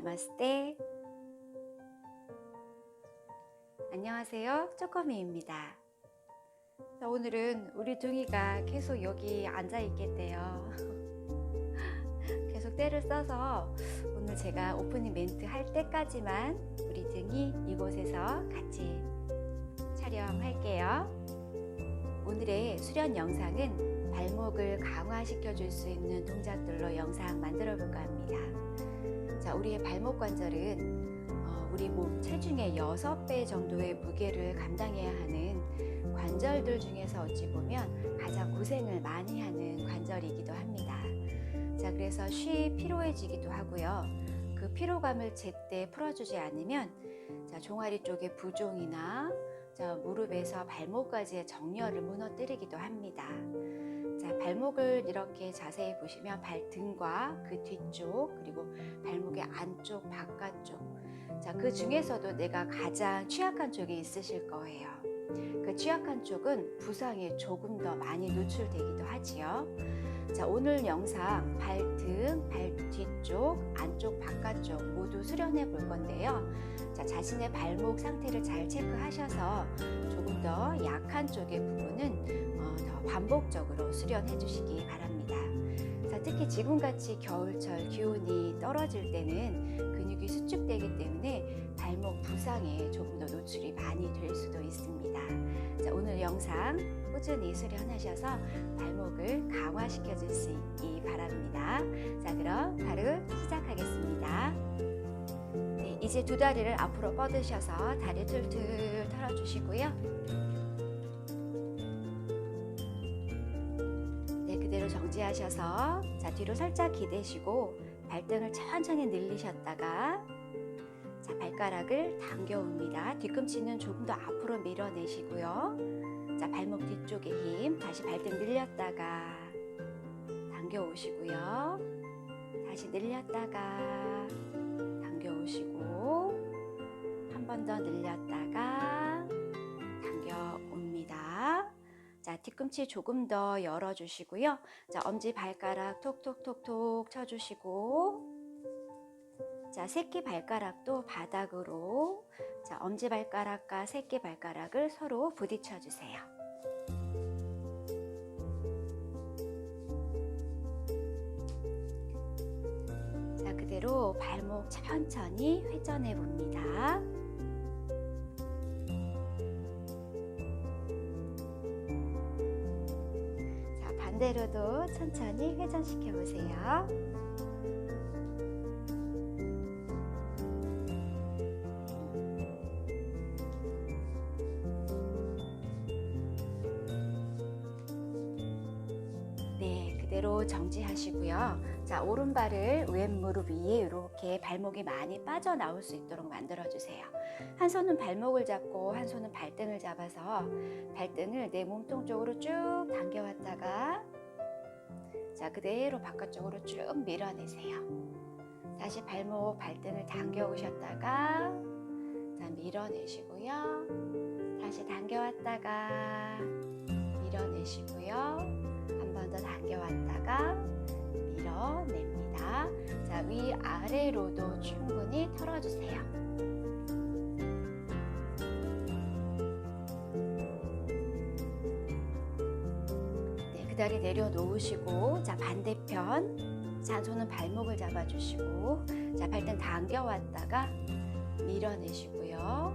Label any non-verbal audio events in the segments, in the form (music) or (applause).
나마스테. 안녕하세요. 쪼꼬미입니다. 자, 오늘은 우리 둥이가 계속 여기 앉아 있겠대요. (laughs) 계속 때를 써서 오늘 제가 오프닝 멘트 할 때까지만 우리 둥이 이곳에서 같이 촬영할게요. 오늘의 수련 영상은 발목을 강화시켜 줄 수 있는 동작들로 영상 만들어 볼까 합니다. 자, 우리의 발목 관절은 어, 우리 몸 체중의 6배 정도의 무게를 감당해야 하는 관절들 중에서 어찌 보면 가장 고생을 많이 하는 관절이기도 합니다. 자, 그래서 쉬 피로해지기도 하고요. 그 피로감을 제때 풀어주지 않으면 자, 종아리 쪽의 부종이나 자, 무릎에서 발목까지의 정렬을 무너뜨리기도 합니다. 자, 발목을 이렇게 자세히 보시면 발등과 그 뒤쪽 그리고 발목의 안쪽 바깥쪽 자, 그 중에서도 내가 가장 취약한 쪽이 있으실 거예요. 그 취약한 쪽은 부상에 조금 더 많이 노출되기도 하지요. 자, 오늘 영상 발등, 발 뒤쪽, 안쪽, 바깥쪽 모두 수련해 볼 건데요. 자, 자신의 발목 상태를 잘 체크하셔서 조금 더 약한 쪽의 부분은 어, 더 반복적으로 수련해 주시기 바랍니다. 자, 특히 지금같이 겨울철 기온이 떨어질 때는 근육이 수축되기 때문에 발목 부상에 조금 더 노출이 많이 될 수도 있습니다. 자, 오늘 영상 꾸준히 수련하셔서 발목을 강화시켜 줄수 있기 바랍니다. 자, 그럼 바로 시작하겠습니다. 네, 이제 두 다리를 앞으로 뻗으셔서 다리 툴툴 털어주시고요. 네, 그대로 정지하셔서 자, 뒤로 살짝 기대시고 발등을 천천히 늘리셨다가 자, 발가락을 당겨옵니다. 뒤꿈치는 조금 더 앞으로 밀어내시고요. 자, 발목 뒤쪽에 힘, 다시 발등 늘렸다가 당겨오시고요. 다시 늘렸다가 당겨오시고 한 번 더 늘렸다가 당겨 옵니다. 자, 뒤꿈치 조금 더 열어주시고요. 자, 엄지 발가락 톡톡톡톡 쳐주시고 자, 새끼 발가락도 바닥으로 자, 엄지 발가락과 새끼 발가락을 서로 부딪혀 주세요. 자, 그대로 발목 천천히 회전해 봅니다. 반대로도 천천히 회전시켜 보세요. 네, 그대로 정지하시고요. 자, 오른발을 왼 무릎 위에 이렇게 발목이 많이 빠져나올 수 있도록 만들어 주세요. 한 손은 발목을 잡고 한 손은 발등을 잡아서 발등을 내 몸통 쪽으로 쭉 당겨왔다가 자, 그대로 바깥쪽으로 쭉 밀어내세요. 다시 발목, 발등을 당겨 오셨다가 자, 밀어내시고요. 다시 당겨왔다가 밀어내시고요. 한 번 더 당겨왔다가 밀어냅니다. 자, 위 아래로도 충분히 털어주세요. 네, 그 다리 내려놓으시고, 자, 반대편. 자, 손은 발목을 잡아주시고, 자, 발등 당겨왔다가 밀어내시고요.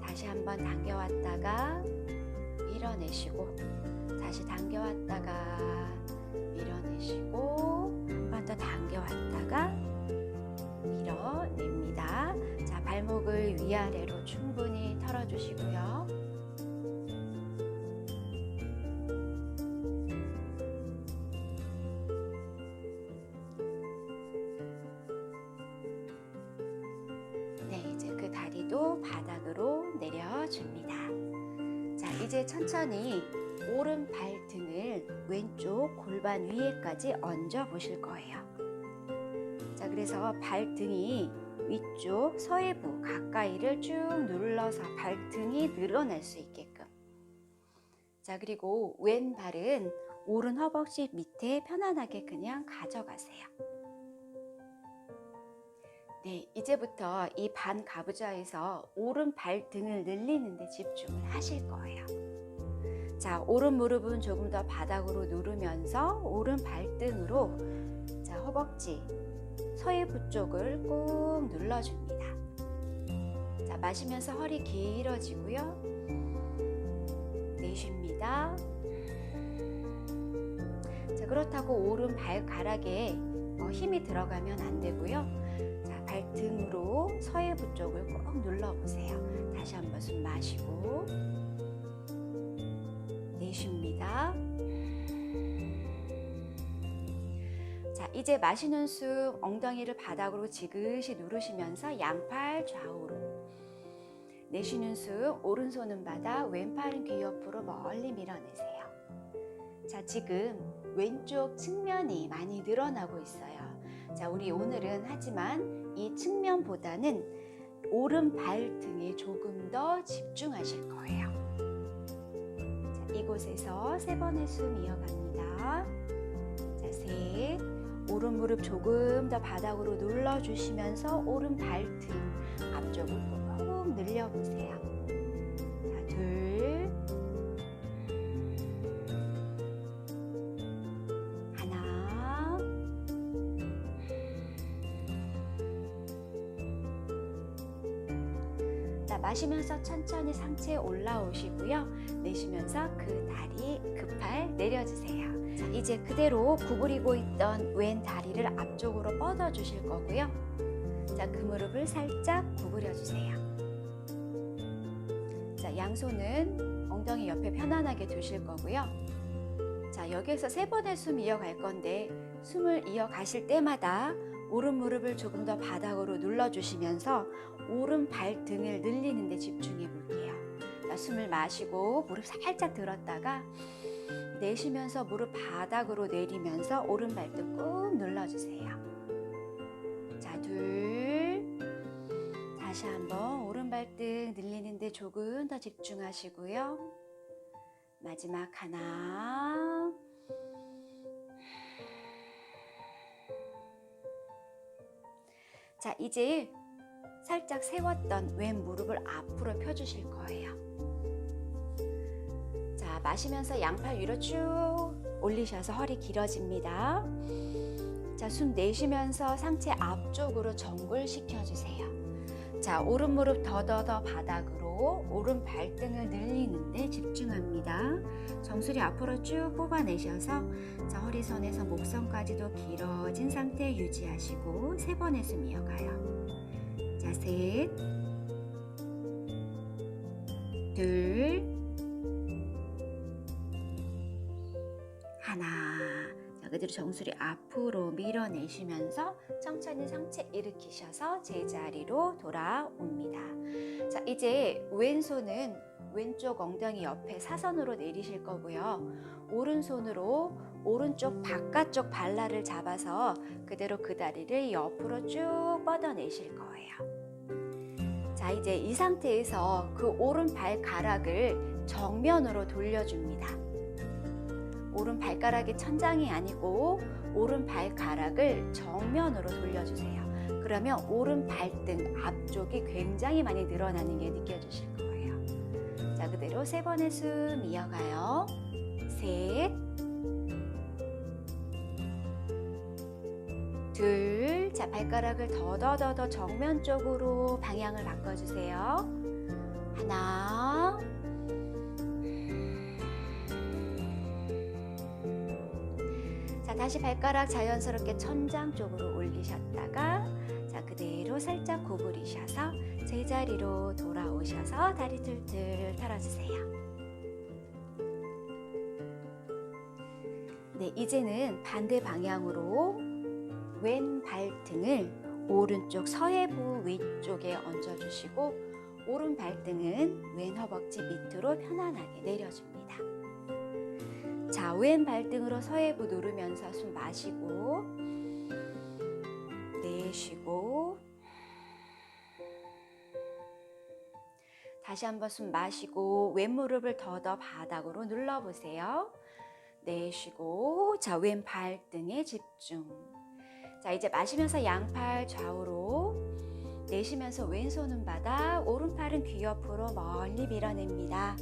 다시 한번 당겨왔다가 밀어내시고, 다시 당겨왔다가 밀어내시고 더 당겨왔다가 밀어냅니다. 자, 발목을 위아래로 충분히 털어주시고요. 골반 위에까지 얹어 보실 거예요. 자, 그래서 발등이 위쪽 서해부 가까이를 쭉 눌러서 발등이 늘어날 수 있게끔. 자, 그리고 왼발은 오른 허벅지 밑에 편안하게 그냥 가져가세요. 네, 이제부터 이 반 가부좌에서 오른 발등을 늘리는데 집중을 하실 거예요. 자, 오른 무릎은 조금 더 바닥으로 누르면서 오른 발등으로 자, 허벅지, 서해부 쪽을 꾹 눌러줍니다. 자, 마시면서 허리 길어지고요. 내쉽니다. 자, 그렇다고 오른 발가락에 어, 힘이 들어가면 안 되고요. 자, 발등으로 서해부 쪽을 꼭 눌러보세요. 다시 한번 숨 마시고 내쉽니다. 자, 이제 마시는 숨 엉덩이를 바닥으로 지그시 누르시면서 양팔 좌우로 내쉬는 숨 오른손은 바닥 왼팔은 귀 옆으로 멀리 밀어내세요. 자, 지금 왼쪽 측면이 많이 늘어나고 있어요. 자, 우리 오늘은 하지만 이 측면보다는 오른 발 등에 조금 더 집중하실 거예요. 자, 이곳에서 세 번의 숨 이어갑니다. 자, 셋. 오른 무릎 조금 더 바닥으로 눌러주시면서 오른 발등 앞쪽을 꾹 늘려보세요. 자, 둘. 마시면서 천천히 상체에 올라오시고요. 내쉬면서 그 다리, 그 팔 내려주세요. 자, 이제 그대로 구부리고 있던 왼 다리를 앞쪽으로 뻗어 주실 거고요. 자, 그 무릎을 살짝 구부려 주세요. 자, 양손은 엉덩이 옆에 편안하게 두실 거고요. 자, 여기에서 세 번의 숨 이어갈 건데 숨을 이어가실 때마다 오른 무릎을 조금 더 바닥으로 눌러주시면서 오른 발등을 늘리는 데 집중해 볼게요. 자, 숨을 마시고 무릎 살짝 들었다가 내쉬면서 무릎 바닥으로 내리면서 오른 발등 꾹 눌러주세요. 자, 둘. 다시 한번 오른 발등 늘리는데 조금 더 집중하시고요. 마지막 하나. 자, 이제 살짝 세웠던 왼 무릎을 앞으로 펴주실 거예요. 자, 마시면서 양팔 위로 쭉 올리셔서 허리 길어집니다. 자, 숨 내쉬면서 상체 앞쪽으로 정굴 시켜 주세요. 자, 오른 무릎 더더더 바닥으로 오른 발등을 늘리는데 집중합니다. 정수리 앞으로 쭉 뽑아내셔서 자, 허리선에서 목선까지도 길어진 상태 유지하시고 세 번의 숨 이어가요. 자, 셋, 둘, 하나. 자, 그대로 정수리 앞으로 밀어내시면서 천천히 상체 일으키셔서 제자리로 돌아옵니다. 자, 이제 왼손은 왼쪽 엉덩이 옆에 사선으로 내리실 거고요. 오른손으로 오른쪽 바깥쪽 발라를 잡아서 그대로 그 다리를 옆으로 쭉 뻗어내실 거예요. 자, 이제 이 상태에서 그 오른 발 가락을 정면으로 돌려줍니다. 오른 발가락이 천장이 아니고 오른 발가락을 정면으로 돌려주세요. 그러면 오른 발등 앞쪽이 굉장히 많이 늘어나는 게 느껴지실 거예요. 자, 그대로 세 번의 숨 이어가요. 셋, 둘, 자, 발가락을 더더더더 정면 쪽으로 방향을 바꿔주세요. 하나, 다시 발가락 자연스럽게 천장 쪽으로 올리셨다가 자, 그대로 살짝 구부리셔서 제자리로 돌아오셔서 다리 툴툴 털어주세요. 네, 이제는 반대 방향으로 왼 발등을 오른쪽 서해부 위쪽에 얹어주시고 오른 발등은 왼 허벅지 밑으로 편안하게 내려줍니다. 자, 왼 발등으로 서해부 누르면서 숨 마시고 내쉬고 다시 한번 숨 마시고 왼 무릎을 더더 바닥으로 눌러보세요. 내쉬고 자, 왼 발등에 집중. 자, 이제 마시면서 양팔 좌우로 내쉬면서 왼손은 바닥, 오른팔은 귀 옆으로 멀리 밀어냅니다.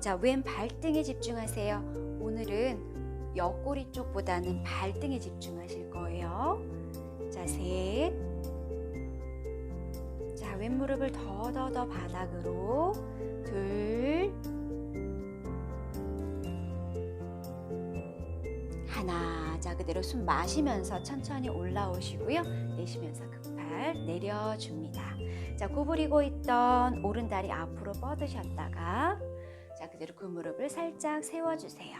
자, 왼 발등에 집중하세요. 오늘은 옆구리 쪽보다는 발등에 집중하실 거예요. 자, 셋. 자, 왼 무릎을 더 더 더 바닥으로. 둘. 하나. 자, 그대로 숨 마시면서 천천히 올라오시고요. 내쉬면서 급발 내려줍니다. 자, 구부리고 있던 오른 다리 앞으로 뻗으셨다가 자, 그대로 그 무릎을 살짝 세워주세요.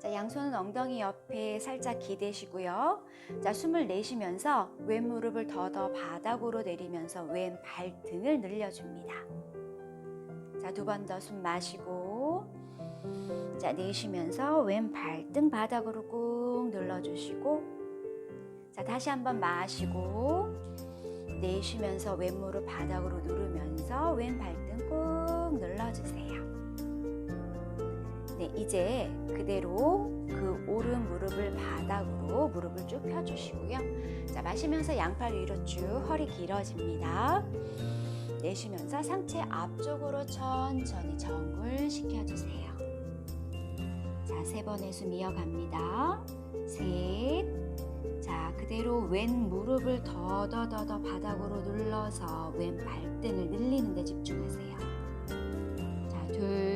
자, 양손은 엉덩이 옆에 살짝 기대시고요. 자, 숨을 내쉬면서 왼 무릎을 더더 바닥으로 내리면서 왼 발등을 늘려줍니다. 자, 두 번 더 숨 마시고 자, 내쉬면서 왼 발등 바닥으로 꾹 눌러주시고 자, 다시 한번 마시고 내쉬면서 왼 무릎 바닥으로 누르면서 왼 발등 꾹 눌러주세요. 네, 이제 그대로 그 오른 무릎을 바닥으로 무릎을 쭉 펴주시고요. 자, 마시면서 양팔 위로 쭉 허리 길어집니다. 내쉬면서 상체 앞쪽으로 천천히 정굴 시켜주세요. 자, 세 번의 숨 이어갑니다. 셋. 자, 그대로 왼 무릎을 더더더더 바닥으로 눌러서 왼 발등을 늘리는 데 집중하세요. 자, 둘.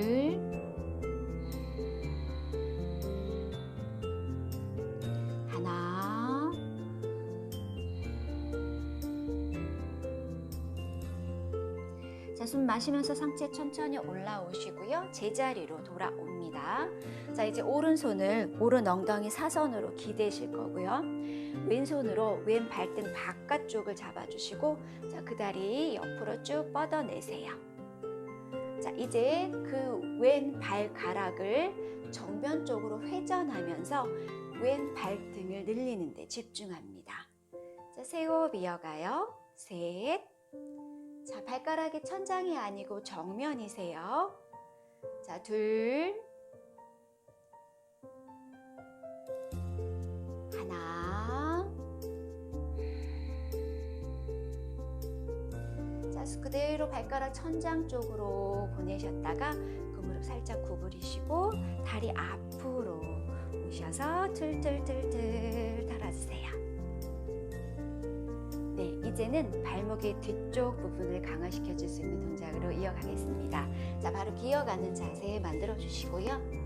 마시면서 상체 천천히 올라오시고요. 제자리로 돌아옵니다. 자, 이제 오른손을 오른 엉덩이 사선으로 기대실 거고요. 왼손으로 왼 발등 바깥쪽을 잡아주시고, 자, 그 다리 옆으로 쭉 뻗어내세요. 자, 이제 그 왼 발가락을 정면 쪽으로 회전하면서 왼 발등을 늘리는 데 집중합니다. 자, 세 호흡 이어가요. 셋. 자, 발가락이 천장이 아니고 정면이세요. 자, 둘. 하나. 자, 그대로 발가락 천장 쪽으로 보내셨다가 그 무릎 살짝 구부리시고 다리 앞으로 오셔서 틀틀틀틀 달아주세요. 네, 이제는 발목의 뒤쪽 부분을 강화시켜 줄 수 있는 동작으로 이어가겠습니다. 자, 바로 기어가는 자세 만들어 주시고요.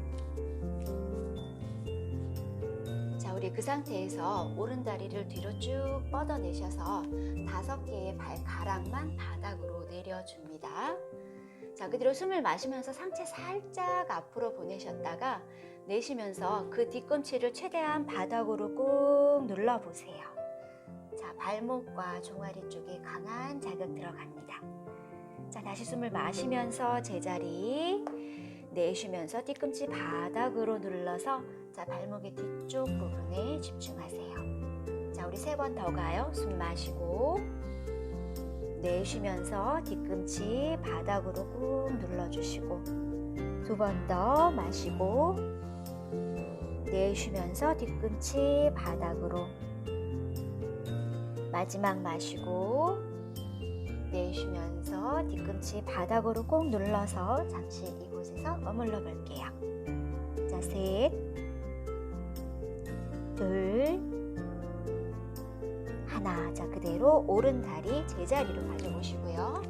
자, 우리 그 상태에서 오른 다리를 뒤로 쭉 뻗어내셔서 다섯 개의 발가락만 바닥으로 내려줍니다. 자, 그대로 숨을 마시면서 상체 살짝 앞으로 보내셨다가 내쉬면서 그 뒤꿈치를 최대한 바닥으로 꾹 눌러보세요. 자, 발목과 종아리 쪽에 강한 자극 들어갑니다. 자, 다시 숨을 마시면서 제자리 내쉬면서 뒤꿈치 바닥으로 눌러서 자, 발목의 뒤쪽 부분에 집중하세요. 자, 우리 세 번 더 가요. 숨 마시고 내쉬면서 뒤꿈치 바닥으로 꾹 눌러주시고 두 번 더 마시고 내쉬면서 뒤꿈치 바닥으로 마지막 마시고 내쉬면서 뒤꿈치 바닥으로 꼭 눌러서 잠시 이곳에서 머물러 볼게요. 자, 셋, 둘, 하나. 자, 그대로 오른 다리 제자리로 가져오시고요.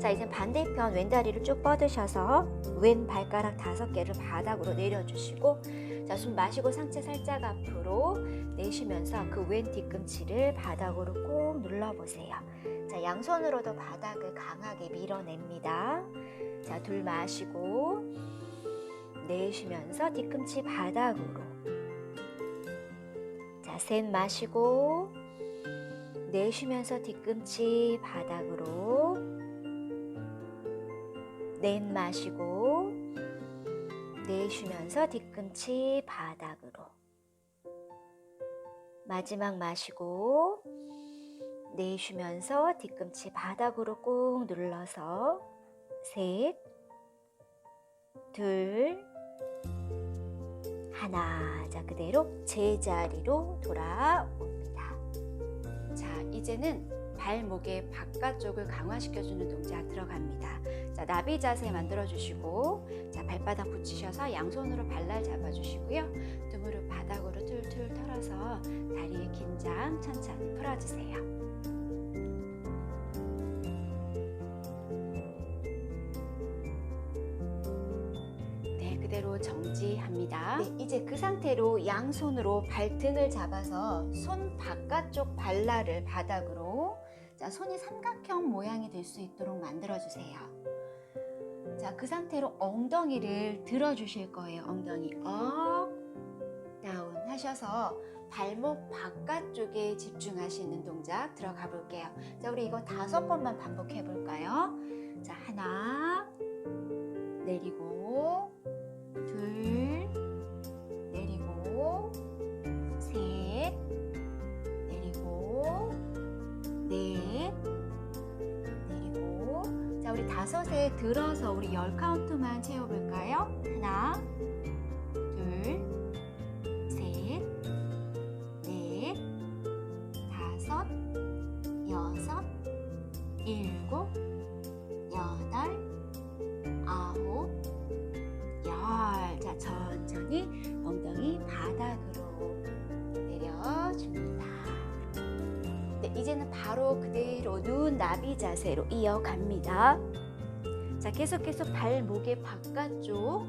자, 이제 반대편 왼 다리를 쭉 뻗으셔서 왼 발가락 다섯 개를 바닥으로 내려주시고 자, 숨 마시고 상체 살짝 앞으로 내쉬면서 그 왼 뒤꿈치를 바닥으로 꼭 눌러보세요. 자, 양손으로도 바닥을 강하게 밀어냅니다. 자, 둘 마시고 내쉬면서 뒤꿈치 바닥으로. 자, 셋 마시고 내쉬면서 뒤꿈치 바닥으로. 넷 마시고 내쉬면서 뒤꿈치 바닥으로. 마지막 마시고 내쉬면서 뒤꿈치 바닥으로 꾹 눌러서 셋, 둘, 하나. 자, 그대로 제자리로 돌아옵니다. 자, 이제는 발목의 바깥쪽을 강화시켜주는 동작 들어갑니다. 자, 나비 자세 만들어주시고, 자, 발바닥 붙이셔서 양손으로 발날 잡아주시고요. 두 무릎 바닥으로 툴툴 털어서 다리의 긴장 천천히 풀어주세요. 네, 그대로 정지합니다. 네, 이제 그 상태로 양손으로 발등을 잡아서 손 바깥쪽 발날을 바닥으로 자, 손이 삼각형 모양이 될 수 있도록 만들어 주세요. 자, 그 상태로 엉덩이를 들어 주실 거예요. 엉덩이 업, 다운 하셔서 발목 바깥쪽에 집중하시는 동작 들어가 볼게요. 자, 우리 이거 다섯 번만 반복해 볼까요? 자, 하나, 내리고, 다섯에 들어서 우리 열 카운트만 채워볼까요? 하나, 둘, 셋, 넷, 다섯, 여섯, 일곱, 여덟, 아홉, 열. 자, 천천히 엉덩이 바닥으로 내려줍니다. 네, 이제는 바로 그대로 눈 나비 자세로 이어갑니다. 자, 계속 계속 발목의 바깥쪽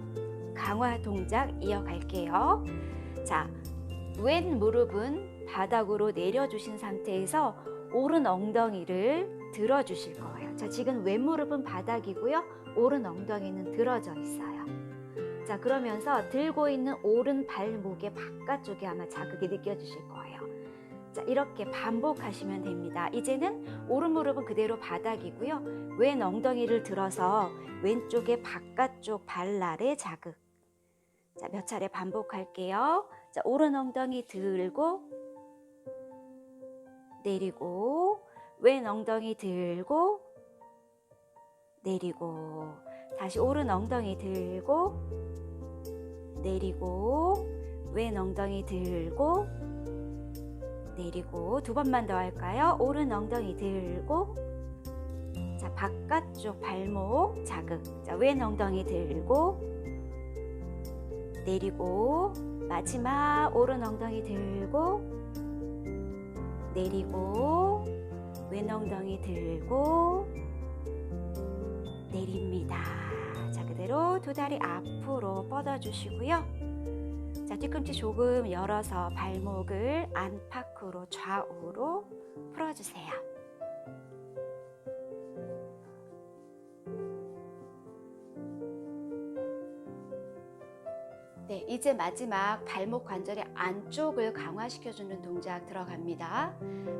강화 동작 이어갈게요. 자, 왼 무릎은 바닥으로 내려주신 상태에서 오른 엉덩이를 들어주실 거예요. 자, 지금 왼 무릎은 바닥이고요. 오른 엉덩이는 들어져 있어요. 자, 그러면서 들고 있는 오른 발목의 바깥쪽에 아마 자극이 느껴지실 거예요. 자, 이렇게 반복하시면 됩니다. 이제는 오른 무릎은 그대로 바닥이고요. 왼 엉덩이를 들어서 왼쪽의 바깥쪽 발날의 자극. 자, 몇 차례 반복할게요. 자, 오른 엉덩이 들고 내리고 왼 엉덩이 들고 내리고 다시 오른 엉덩이 들고 내리고 왼 엉덩이 들고 내리고 두 번만 더 할까요? 오른 엉덩이 들고 자 바깥쪽 발목 자극 자 왼 엉덩이 들고 내리고 마지막 오른 엉덩이 들고 내리고 왼 엉덩이 들고 내립니다. 자 그대로 두 다리 앞으로 뻗어 주시고요. 자 뒤꿈치 조금 열어서 발목을 안팎으로 좌우로 풀어주세요. 네, 이제 마지막 발목 관절의 안쪽을 강화시켜주는 동작 들어갑니다.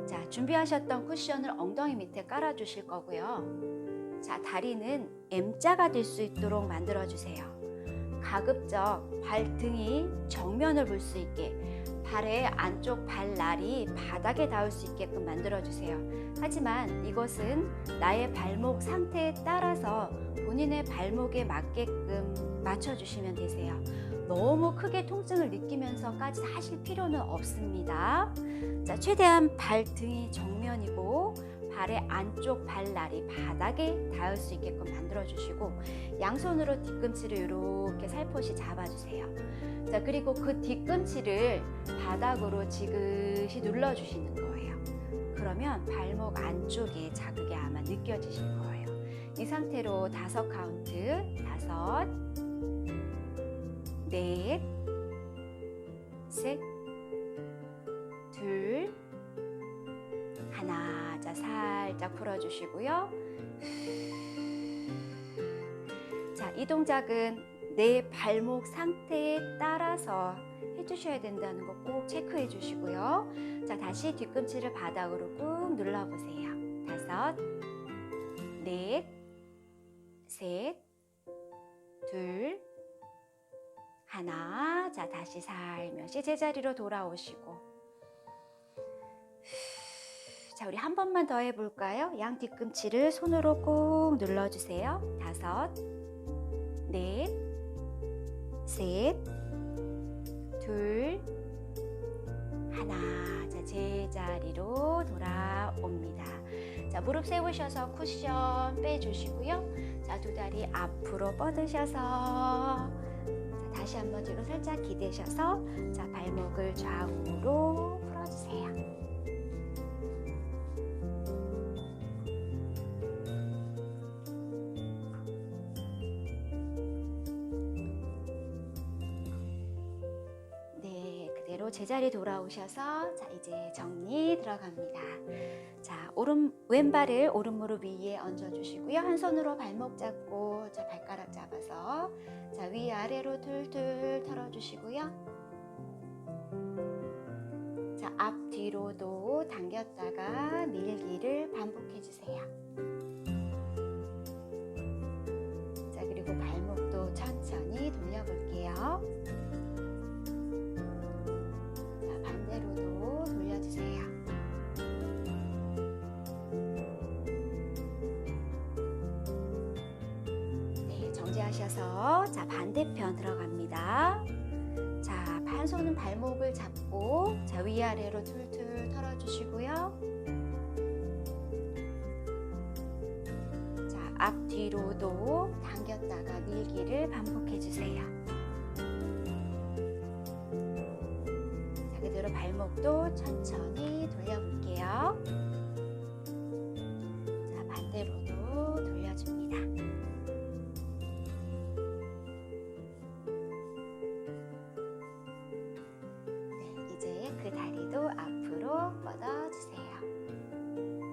자, 준비하셨던 쿠션을 엉덩이 밑에 깔아주실 거고요. 자, 다리는 M자가 될 수 있도록 만들어주세요. 가급적 발등이 정면을 볼 수 있게 발의 안쪽 발날이 바닥에 닿을 수 있게끔 만들어 주세요. 하지만 이것은 나의 발목 상태에 따라서 본인의 발목에 맞게끔 맞춰 주시면 되세요. 너무 크게 통증을 느끼면서까지 하실 필요는 없습니다. 자, 최대한 발등이 정면이고 발의 안쪽 발날이 바닥에 닿을 수 있게끔 만들어 주시고 양손으로 뒤꿈치를 이렇게 살포시 잡아주세요. 자, 그리고 그 뒤꿈치를 바닥으로 지그시 눌러 주시는 거예요. 그러면 발목 안쪽에 자극이 아마 느껴지실 거예요. 이 상태로 다섯 카운트, 다섯, 넷, 셋, 자, 살짝 풀어주시고요. 자, 이 동작은 내 발목 상태에 따라서 해주셔야 된다는 거 꼭 체크해 주시고요. 자, 다시 뒤꿈치를 바닥으로 꾹 눌러보세요. 다섯, 넷, 셋, 둘, 하나. 자, 다시 살며시 제자리로 돌아오시고. 자, 우리 한 번만 더 해볼까요? 양 뒤꿈치를 손으로 꾹 눌러주세요. 다섯, 넷, 셋, 둘, 하나. 자, 제자리로 돌아옵니다. 자, 무릎 세우셔서 쿠션 빼주시고요. 자, 두 다리 앞으로 뻗으셔서 자, 다시 한번 뒤로 살짝 기대셔서 자, 발목을 좌우로 풀어주세요. 제자리 돌아오셔서 자, 이제 정리 들어갑니다. 자, 오른 왼발을 오른 무릎 위에 얹어 주시고요. 한 손으로 발목 잡고 자, 발가락 잡아서 자, 위아래로 툴툴 털어 주시고요. 자, 앞뒤로도 당겼다가 밀기를 반복해 주세요. 정지하셔서 자, 반대편 들어갑니다. 자, 한 손은 발목을 잡고 자, 위아래로 툴툴 털어주시고요. 자, 앞뒤로도 당겼다가 밀기를 반복해 주세요. 자, 그대로 발목도 천천히 앞으로 뻗어주세요.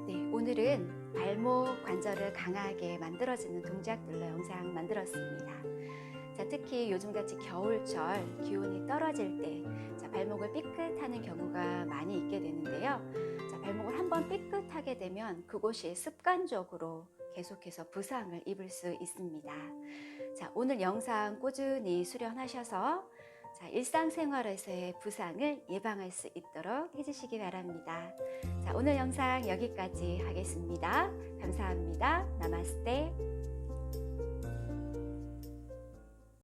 네, 오늘은 발목 관절을 강하게 만들어주는 동작들로 영상 만들었습니다. 자, 특히 요즘같이 겨울철 기온이 떨어질 때 자, 발목을 삐끗하는 경우가 많이 있게 되는데요. 자, 발목을 한번 삐끗하게 되면 그곳이 습관적으로 계속해서 부상을 입을 수 있습니다. 자, 오늘 영상 꾸준히 수련하셔서 자, 일상생활에서의 부상을 예방할 수 있도록 해주시기 바랍니다. 자, 오늘 영상 여기까지 하겠습니다. 감사합니다. 나마스테.